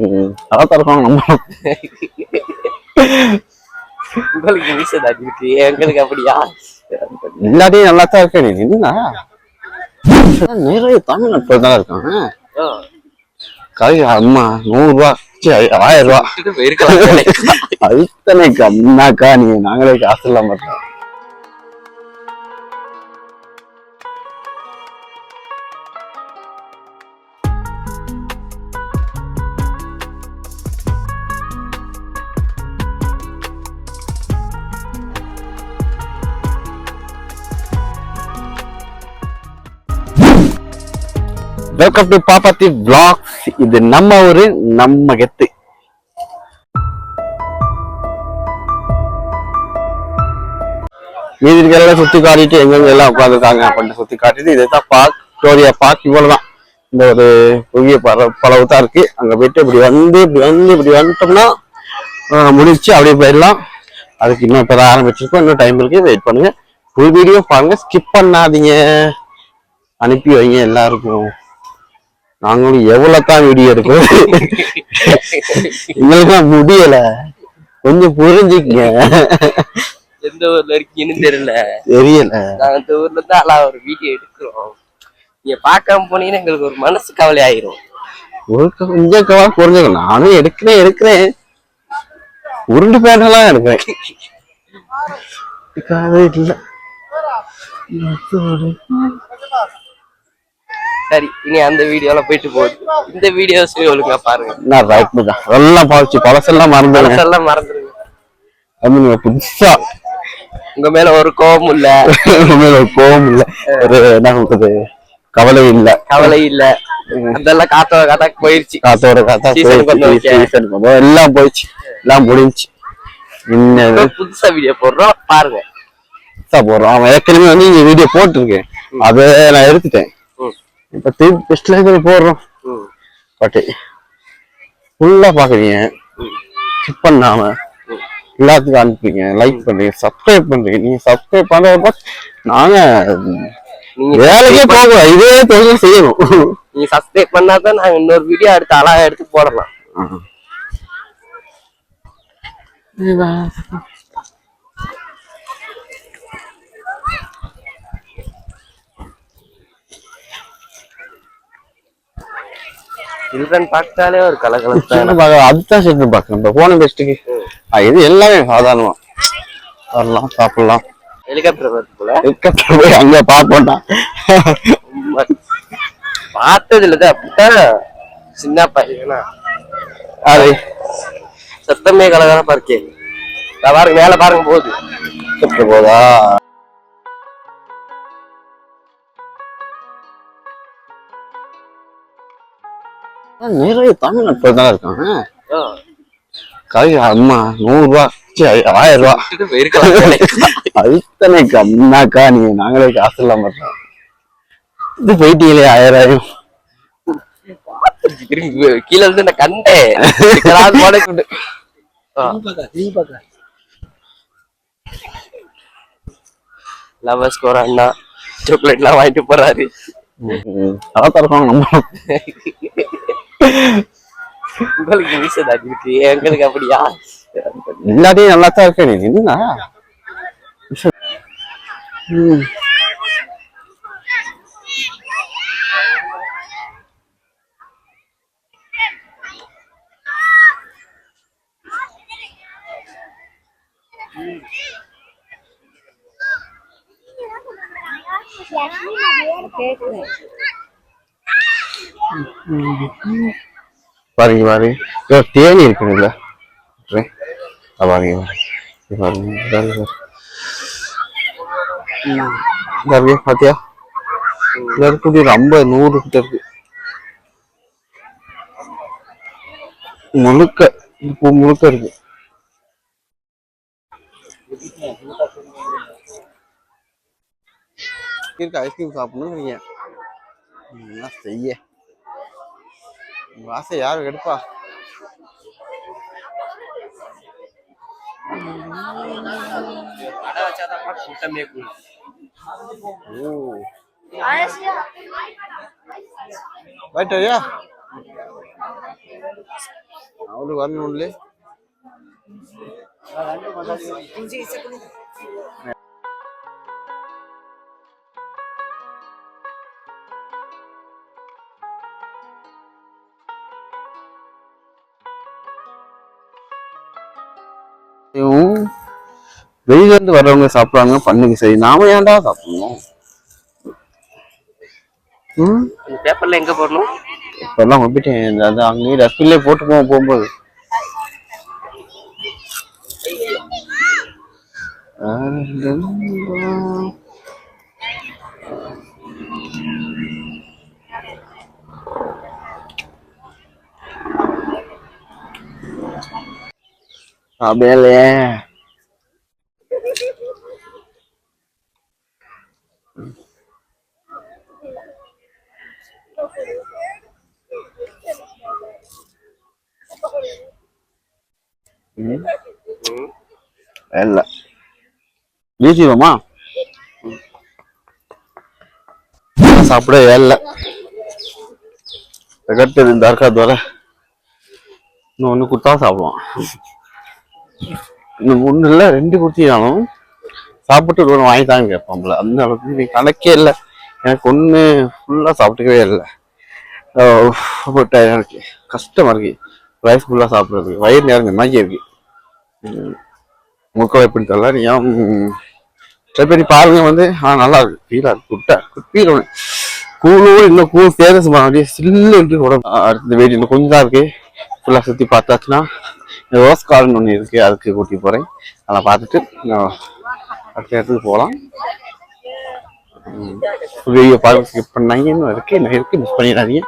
ம், அதான் திறக்கணும் நம்ம உங்களுக்கு மீசை தாடி இருக்கு. எங்களுக்கு அப்படியா? எல்லாத்தையும் நல்லா தான் இருக்க. நீ என்ன? நிறைய தமிழ் நட்பு தான் இருக்காங்க. ஓ, கை அம்மா நூறு ரூபா ஆயிரம் ரூபா. அத்தனை கம்னாக்கா நீ நாங்களே காசு இல்லாம இருக்கோம். வெல்கம் டு பாப்பாத்தி பிளாக்ஸ் இது நம்ம ஊரு நம்ம கெத்து. மீதி இருக்கிறதெல்லாம் சுத்தி காட்டிட்டு எங்கெங்க எல்லாம் உட்காந்துருக்காங்க அப்படின்னு சுத்தி காட்டிட்டு இதுதான் பார்க் ஸ்டோரியா பார்க் இவ்வளவுதான். இந்த ஒரு புதிய பல பளவு தான் இருக்கு. அங்க போயிட்டு இப்படி வந்து இப்படி வந்து இப்படி வந்துட்டோம்னா முடிச்சு அப்படியே போயிடலாம். அதுக்கு இன்னும் இப்பதான் ஆரம்பிச்சிருக்கோம். இன்னும் டைம் இருக்கு. வெயிட் பண்ணுங்க. ஃபுல் வீடியோ பாருங்க. ஸ்கிப் பண்ணாதீங்க. அனுப்பி வைங்க எல்லாருக்கும். நாங்களும் எவ்வளவு தான் வீடியோ எடுக்கிறோம் எங்களுக்கு முடியல. கொஞ்சம் புரிஞ்சுக்கங்க. எந்த ஊர்ல இருக்கீங்கன்னு தெரியல. தெரியல. நாங்க இந்த ஊர்ல இருந்து அலா ஒரு வீடியோ எடுக்கிறோம். நீங்க பார்க்காம போனீங்கன்னா எங்களுக்கு ஒரு மனசு கவலை ஆயிரும் ஒரு கொஞ்சம் கவா புரிஞ்சுக்க நானும் எடுக்கிறேன் எடுக்கிறேன். உருண்டு பேரெல்லாம் எடுக்கிறேன். இல்ல. சரி இனி அந்த வீடியோல போயிட்டு போகுது. இந்த வீடியோஸ் ஒழுங்கா பாருங்க. நான் ரைட் தான். எல்லாம் பாவிச்சு பழசெல்லாம் மறந்துடுங்க மனசெல்லாம் மறந்துருங்க. நீங்க புதுசா. உங்க மேல ஒரு கோபம் இல்ல. உண்மையில ஒரு கோவம் இல்ல. ஒரு என்ன சொல்றது கவலை இல்ல. கவலை இல்ல. அதெல்லாம் காத்தோட காத்தா போயிருச்சு. காத்தோட காத்தா Season க்கு வந்து போயிடுச்சு, வைக்க. season க்கு வந்து எல்லாம் போயிடுச்சு. எல்லாம் முடிஞ்சு புதுசா வீடியோ போடுறோம். பாருங்க. புதுசா போடுறோம். அவன் ஏற்கனவே வந்து வீடியோ போட்டிருக்கேன். அதை நான் எடுத்துட்டேன். இப்ப திருப்பி பெஸ்ட்ல இருந்து போடுறோம். ம், பட்டு ஃபுல்லா பாக்குறீங்க. ஸ்கிப் பண்ணாம எல்லாத்துக்கும் அனுப்புறீங்க. லைக் பண்றீங்க சப்ஸ்கிரைப் பண்றீங்க. நீங்க சப்ஸ்கிரைப் பண்றப்ப நாங்க நீங்க வேலைக்கே போக இதே தொழில் செய்யணும். நீங்க சப்ஸ்கிரைப் பண்ணாதான் நாங்க இன்னொரு வீடியோ எடுத்து அழகா எடுத்து போடலாம். சில்ட்ரன் பார்த்தாலே ஒரு சின்ன பார்க்க அதுதான் சேர்த்து பார்க்கணும் இப்போ போன பெஸ்ட்டுக்கு இது எல்லாமே சாதாரணமா. வரலாம் சாப்பிடலாம். ஹெலிகாப்டர் போல. இதுக்கப்புறம் போய் அங்க பார்ப்போம்டா. உம்மா. பார்த்ததுல தான் அப்படித்தான் சின்ன பையனா. அது. சத்தமே கலகலப்பா இருக்கே. இதோ பாருங்க மேல பாருங்க போகுது. போதா? நிறைய தமிழ் நட்பு தான் இருக்காங்க. கை அம்மா நூறு ரூபா ச்சீ, ஆயிரம் ரூபா அத்தனை கம்னாக்கா நீங்க நாங்களே காசு இல்லாம இருக்கோம் இது போயிட்டீங்களே ஆயிரம் கீழ இருந்து நான் கண்டேன் லவர்ஸ் கோர அண்ணா சாக்லேட் எல்லாம் வாங்கிட்டு போறாரு. ம், அதான் திறக்கணும் நம்ம உங்களுக்கு தாடி இருக்கு எங்களுக்கு அப்படியா? எல்லாத்தையும் நல்லா தான் இருக்க நீ. என்ன ம். பாருங்க பாருங்க. தேனி இருக்குதுல்ல. பாருங்க பாருங்க. பாருங்க பாத்தியா? இதுல இருக்குது ஒரு ஐம்பது நூறு கிட்ட இருக்கு. முழுக்க இந்த பூ முழுக்க இருக்கு. இருக்கு ஐஸ்கிரீம் சாப்பிடணும் நீங்க என்ன செய்ய? உங்க ஆசை யாரும் எடுப்பா. ஓ. ரைட் ஐயா அவரு வரணும்ல. வெளியில இருந்து வர்றவங்க சாப்பிடுறாங்க பண்ணுங்க சரி. நாம ஏன்டா சாப்பிடணும்? பேப்பர்ல எங்க போடணும்? இப்பெல்லாம் இந்த- அது அங்கேயே டஸ்ட்பின்லேயே போட்டு போவோம் போகும்போது அப்படியே இல்லையே? இல்ல வீசிடுவோமா? சாப்பிட ஏல்ல கட்டுது தர்கா தோற. இன்னும் ஒன்று கொடுத்தா சாப்பிடுவான். ஒன்று இல்லை ரெண்டு கொடுத்தீங்கனாலும் சாப்பிட்டு ஒரு வாங்கி தாங்க கேட்பான்ல அந்த அளவுக்கு நீ கணக்கே இல்லை. எனக்கு ஒன்று ஃபுல்லாக சாப்பிட்டுக்கவே இல்லை. பட் எனக்கு கஷ்டமாக இருக்கு. ரைஸ் ஃபுல்லாக சாப்பிட்றதுக்கு. வயிறு நேரம் மாதிரி இருக்கு. முக்கால் எப்படி தெரியல நீ ஏன் ட்ரை பண்ணி பாருங்க வந்து. ஆ நல்லா இருக்கு. ஃபீலாக இருக்கு. குட்டா ஃபீல் ஒன்று கூலோடு இன்னும் கூல் தேரஸ் அப்படியே சில்லுன்ட்டு உடம்பு. அடுத்த வெயிட் இன்னும் கொஞ்சம் தான் இருக்கு. ஃபுல்லாக சுற்றி பார்த்தாச்சுன்னா ரோஸ் கார்டன் ஒன்று இருக்கு அதுக்கு கூட்டி போகிறேன் அதெல்லாம் பார்த்துட்டு நான் அடுத்த இடத்துக்கு போகலாம். வீடியோ பார்க்க ஸ்கிப் பண்ணாங்க இன்னும் இருக்கு இன்னும் இருக்கு மிஸ் பண்ணிடாதீங்க.